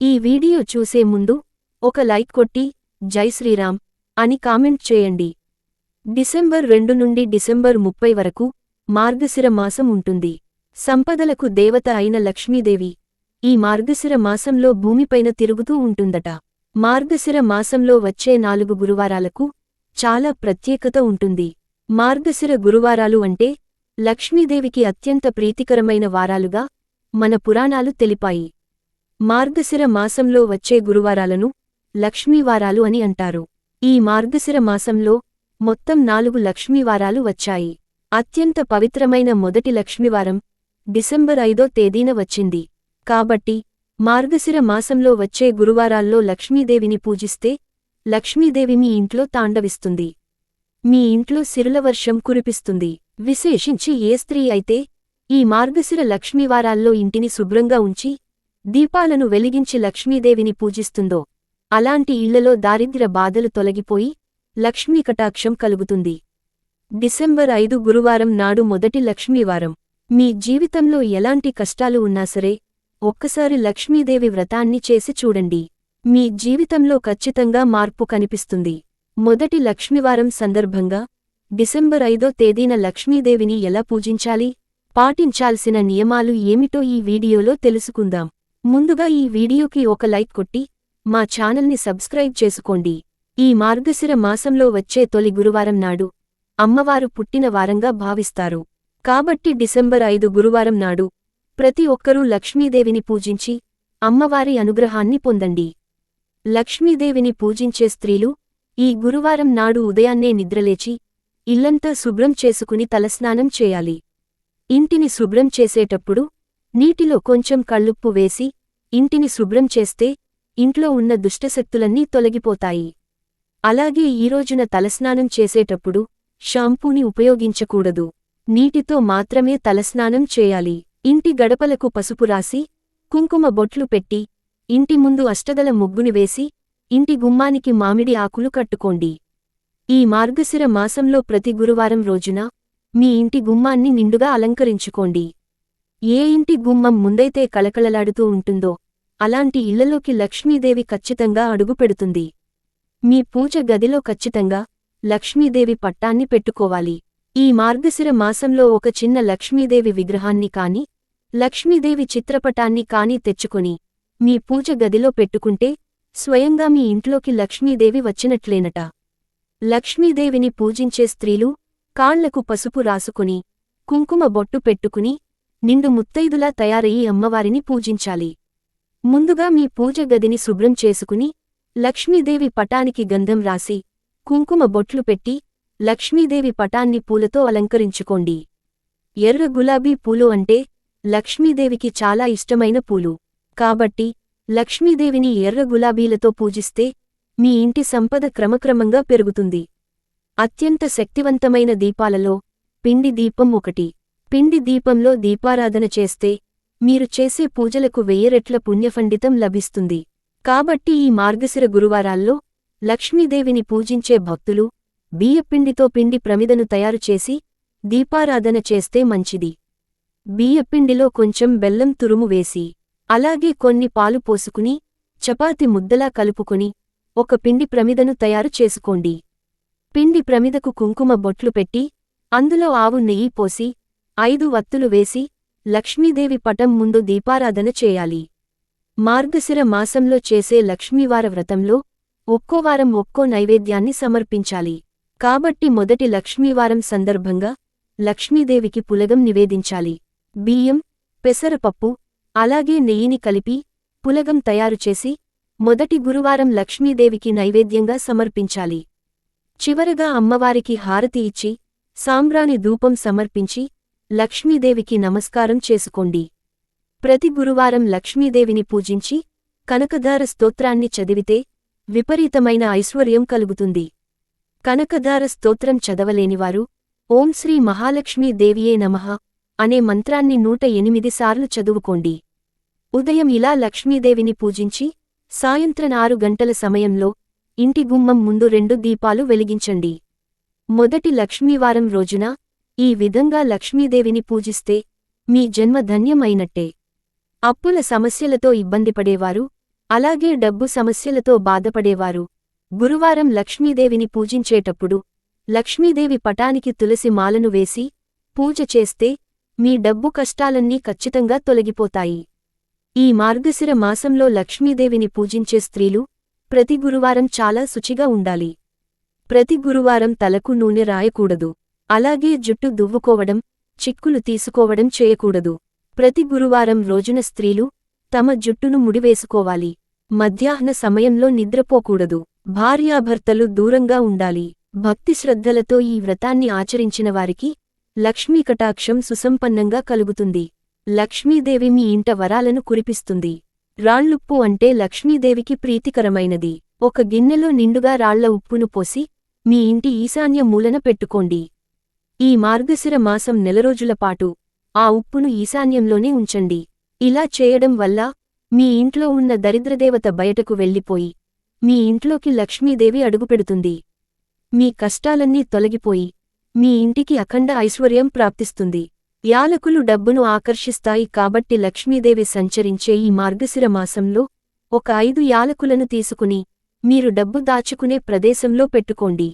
ఈ వీడియో చూసే ముందు ఒక లైక్ కొట్టి జై శ్రీరామ్ అని కామెంట్ చేయండి. డిసెంబర్ రెండు నుండి డిసెంబర్ ముప్పై వరకు మార్గశిర మాసం ఉంటుంది. సంపదలకు దేవత అయిన లక్ష్మీదేవి ఈ మార్గశిర మాసంలో భూమిపైన తిరుగుతూ ఉంటుందట. మార్గశిర మాసంలో వచ్చే నాలుగు గురువారాలకు చాలా ప్రత్యేకత ఉంటుంది. మార్గశిర గురువారాలు అంటే లక్ష్మీదేవికి అత్యంత ప్రీతికరమైన వారాలుగా మన పురాణాలు తెలిపాయి. మార్గశిర మాసంలో వచ్చే గురువారాలను లక్ష్మీవారాలు అని అంటారు. ఈ మార్గశిర మాసంలో మొత్తం నాలుగు లక్ష్మీవారాలు వచ్చాయి. అత్యంత పవిత్రమైన మొదటి లక్ష్మీవారం డిసెంబర్ ఐదో తేదీన వచ్చింది. కాబట్టి మార్గశిర మాసంలో వచ్చే గురువారాల్లో లక్ష్మీదేవిని పూజిస్తే లక్ష్మీదేవి మీ ఇంట్లో తాండవిస్తుంది. మీ ఇంట్లో సిరులవర్షం కురిపిస్తుంది. విశేషించి ఏ స్త్రీ అయితే ఈ మార్గశిర లక్ష్మీవారాల్లో ఇంటిని శుభ్రంగా ఉంచి దీపాలను వెలిగించి లక్ష్మీదేవిని పూజిస్తుందో. అలాంటి ఇళ్ళలో దారిద్ర్య బాధలు తొలగిపోయి లక్ష్మీ కటాక్షం కలుగుతుంది. డిసెంబర్ ఐదు గురువారం నాడు మొదటి లక్ష్మీవారం. మీ జీవితంలో ఎలాంటి కష్టాలు ఉన్నా సరే ఒక్కసారి లక్ష్మీదేవి వ్రతాన్ని చేసి చూడండి. మీ జీవితంలో ఖచ్చితంగా మార్పు కనిపిస్తుంది. మొదటి లక్ష్మీవారం సందర్భంగా డిసెంబర్ ఐదో తేదీన లక్ష్మీదేవిని ఎలా పూజించాలి పాటించాల్సిన నియమాలు ఏమిటో ఈ వీడియోలో తెలుసుకుందాం. ముందుగా ఈ వీడియోకి ఒక లైక్ కొట్టి మా ఛానల్ని సబ్స్క్రైబ్ చేసుకోండి. ఈ మార్గశిర మాసంలో వచ్చే తొలి గురువారం నాడు అమ్మవారు పుట్టిన వారంగా భావిస్తారు. కాబట్టి డిసెంబర్ ఐదు గురువారం నాడు ప్రతి ఒక్కరూ లక్ష్మీదేవిని పూజించి అమ్మవారి అనుగ్రహాన్ని పొందండి. లక్ష్మీదేవిని పూజించే స్త్రీలు ఈ గురువారం నాడు ఉదయాన్నే నిద్రలేచి ఇల్లంతా శుభ్రం చేసుకుని తలస్నానం చేయాలి. ఇంటిని శుభ్రం చేసేటప్పుడు నీటిలో కొంచెం కళ్ళుప్పు వేసి ఇంటిని శుభ్రం చేస్తే ఇంట్లో ఉన్న దుష్టశక్తులన్నీ తొలగిపోతాయి. అలాగే ఈరోజున తలస్నానం చేసేటప్పుడు షాంపూని ఉపయోగించకూడదు. నీటితో మాత్రమే తలస్నానం చేయాలి. ఇంటి గడపలకు పసుపు రాసి కుంకుమ బొట్లు పెట్టి ఇంటి ముందు అష్టదల ముగ్గుని వేసి ఇంటి గుమ్మానికి మామిడి ఆకులు కట్టుకోండి. ఈ మార్గశిర మాసంలో ప్రతి గురువారం రోజున మీ ఇంటి గుమ్మాన్ని నిండుగా అలంకరించుకోండి. ఏ ఇంటి గుమ్మం ముందైతే కలకలలాడుతూ ఉంటుందో అలాంటి ఇళ్ళలోకి లక్ష్మీదేవి ఖచ్చితంగా అడుగుపెడుతుంది. మీ పూజ గదిలో ఖచ్చితంగా లక్ష్మీదేవి పట్టాన్ని పెట్టుకోవాలి. ఈ మార్గశిర మాసంలో ఒక చిన్న లక్ష్మీదేవి విగ్రహాన్ని కాని లక్ష్మీదేవి చిత్రపటాన్ని కాని తెచ్చుకొని మీ పూజ గదిలో పెట్టుకుంటే స్వయంగా మీ ఇంట్లోకి లక్ష్మీదేవి వచ్చినట్లేనట. లక్ష్మీదేవిని పూజించే స్త్రీలు కాళ్ళకు పసుపు రాసుకుని కుంకుమ బొట్టు పెట్టుకుని నిండు ముత్తైదులా తయారయ్యి అమ్మవారిని పూజించాలి. ముందుగా మీ పూజ గదిని శుభ్రం చేసుకుని లక్ష్మీదేవి పటానికి గంధం రాసి కుంకుమ బొట్లు పెట్టి లక్ష్మీదేవి పటాన్ని పూలతో అలంకరించుకోండి. ఎర్ర గులాబీ పూలు అంటే లక్ష్మీదేవికి చాలా ఇష్టమైన పూలు. కాబట్టి లక్ష్మీదేవిని ఎర్ర గులాబీలతో పూజిస్తే మీ ఇంటి సంపద క్రమక్రమంగా పెరుగుతుంది. అత్యంత శక్తివంతమైన దీపాలలో పిండి దీపం ఒకటి. పిండి దీపంలో దీపారాధన చేస్తే మీరు చేసే పూజలకు వెయ్యరెట్ల పుణ్యఫండితం లభిస్తుంది. కాబట్టి ఈ మార్గశిర గురువారాల్లో లక్ష్మీదేవిని పూజించే భక్తులు బియ్యపిండితో పిండి ప్రమిదను తయారుచేసి దీపారాధన చేస్తే మంచిది. బియ్యపిండిలో కొంచెం బెల్లం తురుము వేసి అలాగే కొన్ని పాలు పోసుకుని చపాతి ముద్దలా కలుపుకుని ఒక పిండి ప్రమిదను తయారు చేసుకోండి. పిండి ప్రమిదకు కుంకుమ బొట్లు పెట్టి అందులో ఆవు నెయ్యి పోసి ఐదు వత్తులు వేసి లక్ష్మీదేవి పటం ముందు దీపారాధన చేయాలి. మార్గశిర మాసంలో చేసే లక్ష్మీవార వ్రతంలో ఒక్కో వారం ఒక్కో నైవేద్యాన్ని సమర్పించాలి. కాబట్టి మొదటి లక్ష్మీవారం సందర్భంగా లక్ష్మీదేవికి పులగం నివేదించాలి. బియ్యం పెసరపప్పు అలాగే నెయ్యిని కలిపి పులగం తయారుచేసి మొదటి గురువారం లక్ష్మీదేవికి నైవేద్యంగా సమర్పించాలి. చివరగా అమ్మవారికి హారతి ఇచ్చి సాంబ్రాణి ధూపం సమర్పించి లక్ష్మీదేవికి నమస్కారం చేసుకోండి. ప్రతి గురువారం లక్ష్మీదేవిని పూజించి కనకధార స్తోత్రాన్ని చదివితే విపరీతమైన ఐశ్వర్యం కలుగుతుంది. కనకధార స్తోత్రం చదవలేనివారు ఓం శ్రీ మహాలక్ష్మీ దేవియే నమః అనే మంత్రాన్ని నూట ఎనిమిది సార్లు చదువుకోండి. ఉదయం ఇలా లక్ష్మీదేవిని పూజించి సాయంత్రం ఆరు గంటల సమయంలో ఇంటి గుమ్మం ముందు రెండు దీపాలు వెలిగించండి. మొదటి లక్ష్మీవారం రోజున ఈ విధంగా లక్ష్మీదేవిని పూజిస్తే మీ జన్మ ధన్యమైనట్టే. అయినట్టే అప్పుల సమస్యలతో ఇబ్బందిపడేవారు అలాగే డబ్బు సమస్యలతో బాధపడేవారు. గురువారం లక్ష్మీదేవిని పూజించేటప్పుడు లక్ష్మీదేవి పటానికి తులసి మాలను వేసి పూజ చేస్తే మీ డబ్బు కష్టాలన్నీ ఖచ్చితంగా తొలగిపోతాయి. ఈ మార్గశిర మాసంలో లక్ష్మీదేవిని పూజించే స్త్రీలు ప్రతి గురువారం చాలా శుచిగా ఉండాలి. ప్రతి గురువారం తలకు నూనె రాయకూడదు. అలాగే జుట్టు దువ్వుకోవడం చిక్కులు తీసుకోవడం చేయకూడదు. ప్రతి గురువారం రోజున స్త్రీలు తమ జుట్టును ముడివేసుకోవాలి. మధ్యాహ్న సమయంలో నిద్రపోకూడదు. భార్యాభర్తలు దూరంగా ఉండాలి. భక్తి శ్రద్ధలతో ఈ వ్రతాన్ని ఆచరించిన వారికి లక్ష్మీ కటాక్షం సుసంపన్నంగా కలుగుతుంది. లక్ష్మీదేవి మీ ఇంట వరాలను కురిపిస్తుంది. రాళ్ళుప్పు అంటే లక్ష్మీదేవికి ప్రీతికరమైనది. ఒక గిన్నెలో నిండుగా రాళ్ళ ఉప్పును పోసి మీ ఇంటి ఈశాన్య మూలన పెట్టుకోండి. ఈ మార్గశిర మాసం నెలరోజుల పాటు ఆ ఉప్పును ఈశాన్యంలోనే ఉంచండి. ఇలా చేయడం వల్ల మీ ఇంట్లో ఉన్న దరిద్రదేవత బయటకు వెళ్ళిపోయి మీ ఇంట్లోకి లక్ష్మీదేవి అడుగుపెడుతుంది. మీ కష్టాలన్నీ తొలగిపోయి మీ ఇంటికి అఖండ ఐశ్వర్యం ప్రాప్తిస్తుంది. యాలకులు డబ్బును ఆకర్షిస్తాయి కాబట్టి లక్ష్మీదేవి సంచరించే ఈ మార్గశిర మాసంలో ఒక ఐదు యాలకులను తీసుకుని మీరు డబ్బు దాచుకునే ప్రదేశంలో పెట్టుకోండి.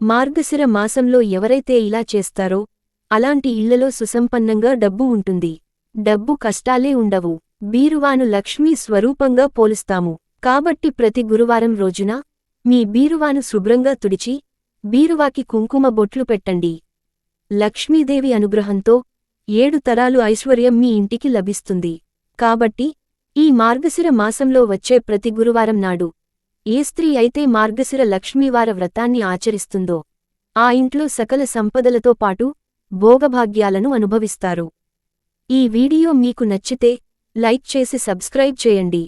మార్గశిర మాసంలో ఎవరైతే ఇలా చేస్తారో అలాంటి ఇళ్ళలో సుసంపన్నంగా డబ్బు ఉంటుంది. డబ్బు కష్టాలే ఉండవు. బీరువాను లక్ష్మీ స్వరూపంగా పోలుస్తాము. కాబట్టి ప్రతి గురువారం రోజున మీ బీరువాను శుభ్రంగా తుడిచి బీరువాకి కుంకుమ బొట్లు పెట్టండి. లక్ష్మీదేవి అనుగ్రహంతో ఏడు తరాలు ఐశ్వర్యం మీ ఇంటికి లభిస్తుంది. కాబట్టి ఈ మార్గశిర మాసంలో వచ్చే ప్రతి గురువారం నాడు ఏ స్త్రీ అయితే మార్గశిర లక్ష్మీవార వ్రతాన్ని ఆచరిస్తుందో ఆ ఇంట్లో సకల సంపదలతో పాటు భోగభాగ్యాలను అనుభవిస్తారు. ఈ వీడియో మీకు నచ్చితే లైక్ చేసి సబ్స్క్రైబ్ చేయండి.